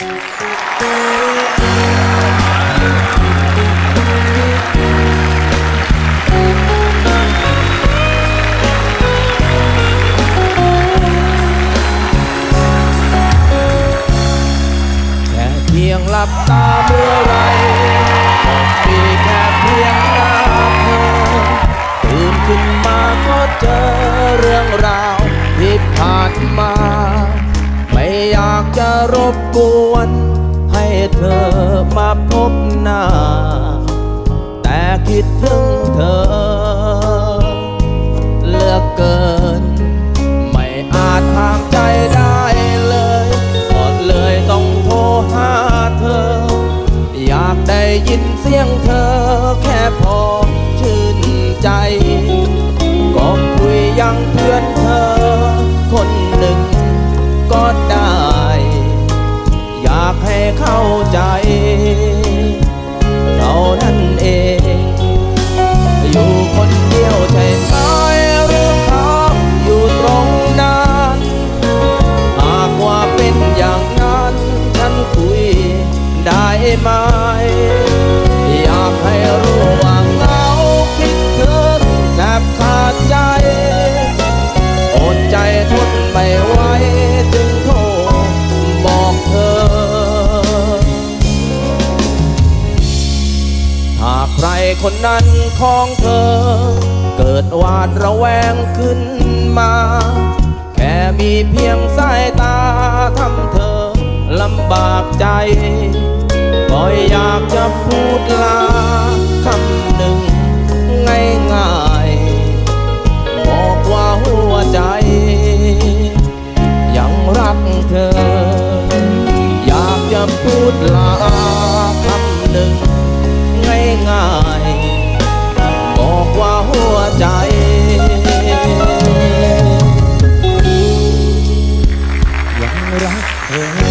แค่เพียงหลับตาเมื่อไรก็มีแค่เพียงหน้าเธอตื่นขึ้นมาก็เจอเรื่องราวที่ผ่านมา บกวน ให้เธอมาพบหน้า แต่คิดถึงเธอ เลือกเกิน ไม่อาจห่างใจได้เลยก็เลยต้องโทรหาเธอ อยากได้ยินเสียงเธอแค่พอชื่นใจ ก็คุยยัง หากใครคนนั้นของเธอ เกิดหวาดระแวงขึ้นมา แค่มีเพียงสายตาทำเธอลำบากใจ ก็อยากจะพูดลาคำหนึ่งง่ายๆบอกว่าหัวใจ ยังรักเธอ Gracias.